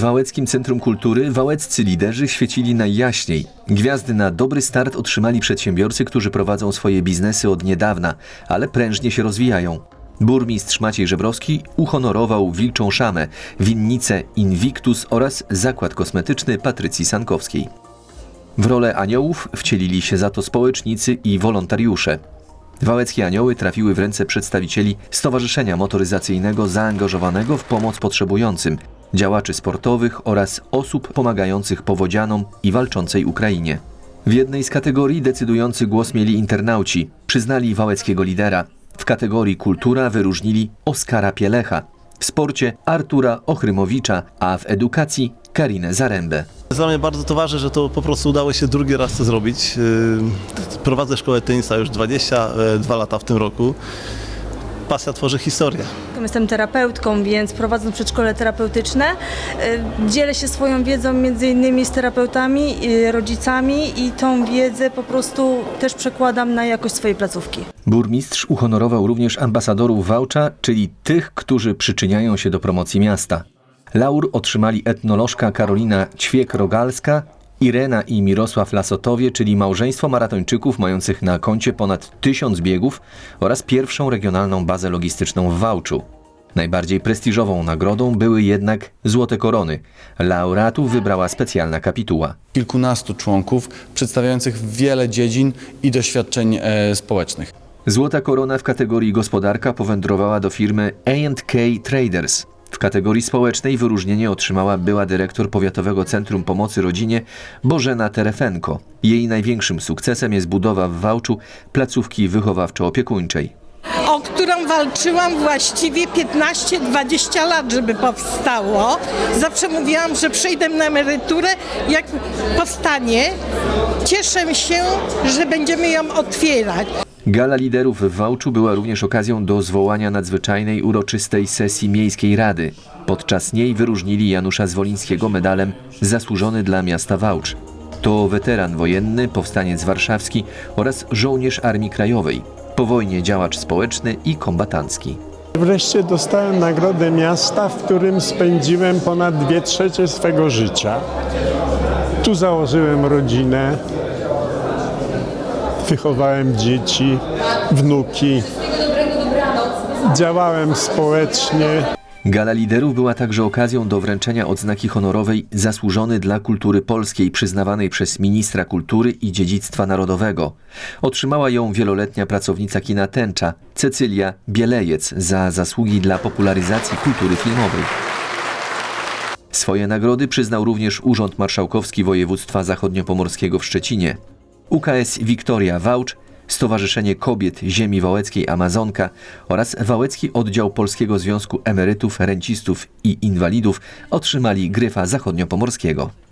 Wałeckim Centrum Kultury wałeccy liderzy świecili najjaśniej. Gwiazdy na dobry start otrzymali przedsiębiorcy, którzy prowadzą swoje biznesy od niedawna, ale prężnie się rozwijają. Burmistrz Maciej Żebrowski uhonorował Wilczą Szamę, winnicę Invictus oraz zakład kosmetyczny Patrycji Sankowskiej. W rolę aniołów wcielili się za to społecznicy i wolontariusze. Wałeckie anioły trafiły w ręce przedstawicieli Stowarzyszenia Motoryzacyjnego zaangażowanego w pomoc potrzebującym, działaczy sportowych oraz osób pomagających powodzianom i walczącej Ukrainie. W jednej z kategorii decydujący głos mieli internauci. Przyznali wałeckiego lidera. W kategorii kultura wyróżnili Oskara Pielecha. W sporcie Artura Ochrymowicza, a w edukacji Karinę Zarębę. Dla mnie bardzo to ważne, że to po prostu udało się drugi raz to zrobić. Yy, Prowadzę szkołę tenisa już 22 lata w tym roku. Pasja tworzy historię. Jestem terapeutką, więc prowadząc przedszkole terapeutyczne, y, dzielę się swoją wiedzą między innymi z terapeutami, y, rodzicami i tą wiedzę po prostu też przekładam na jakość swojej placówki. Burmistrz uhonorował również ambasadorów Wałcza, czyli tych, którzy przyczyniają się do promocji miasta. Laur otrzymali etnolożka Karolina Ćwiek-Rogalska, Irena i Mirosław Lasotowie, czyli małżeństwo maratończyków mających na koncie ponad tysiąc biegów oraz pierwszą regionalną bazę logistyczną w Wałczu. Najbardziej prestiżową nagrodą były jednak Złote Korony. Laureatów wybrała specjalna kapituła. kilkunastu członków przedstawiających wiele dziedzin i doświadczeń e, społecznych. Złota korona w kategorii gospodarka powędrowała do firmy A&K Traders. W kategorii społecznej wyróżnienie otrzymała była dyrektor Powiatowego Centrum Pomocy Rodzinie Bożena Terefenko. Jej największym sukcesem jest budowa w Wałczu placówki wychowawczo-opiekuńczej. o którą walczyłam właściwie 15-20 lat, żeby powstało. Zawsze mówiłam, że przejdę na emeryturę, jak powstanie. Cieszę się, że będziemy ją otwierać. Gala liderów w Wałczu była również okazją do zwołania nadzwyczajnej uroczystej sesji Miejskiej Rady. Podczas niej wyróżnili Janusza Zwolińskiego medalem Zasłużony dla miasta Wałcz. To weteran wojenny, powstaniec warszawski oraz żołnierz Armii Krajowej. Po wojnie działacz społeczny i kombatancki. Wreszcie dostałem nagrodę miasta, w którym spędziłem ponad dwie trzecie swego życia. Tu założyłem rodzinę, wychowałem dzieci, wnuki, działałem społecznie. Gala liderów była także okazją do wręczenia odznaki honorowej Zasłużony dla kultury polskiej przyznawanej przez ministra kultury i dziedzictwa narodowego. Otrzymała ją wieloletnia pracownica kina Tęcza Cecylia Bielejec za zasługi dla popularyzacji kultury filmowej. Swoje nagrody przyznał również Urząd Marszałkowski Województwa Zachodniopomorskiego w Szczecinie. UKS Wiktoria Wałcz, Stowarzyszenie Kobiet Ziemi Wałeckiej Amazonka oraz Wałecki Oddział Polskiego Związku Emerytów, Rencistów i Inwalidów otrzymali gryfa zachodniopomorskiego.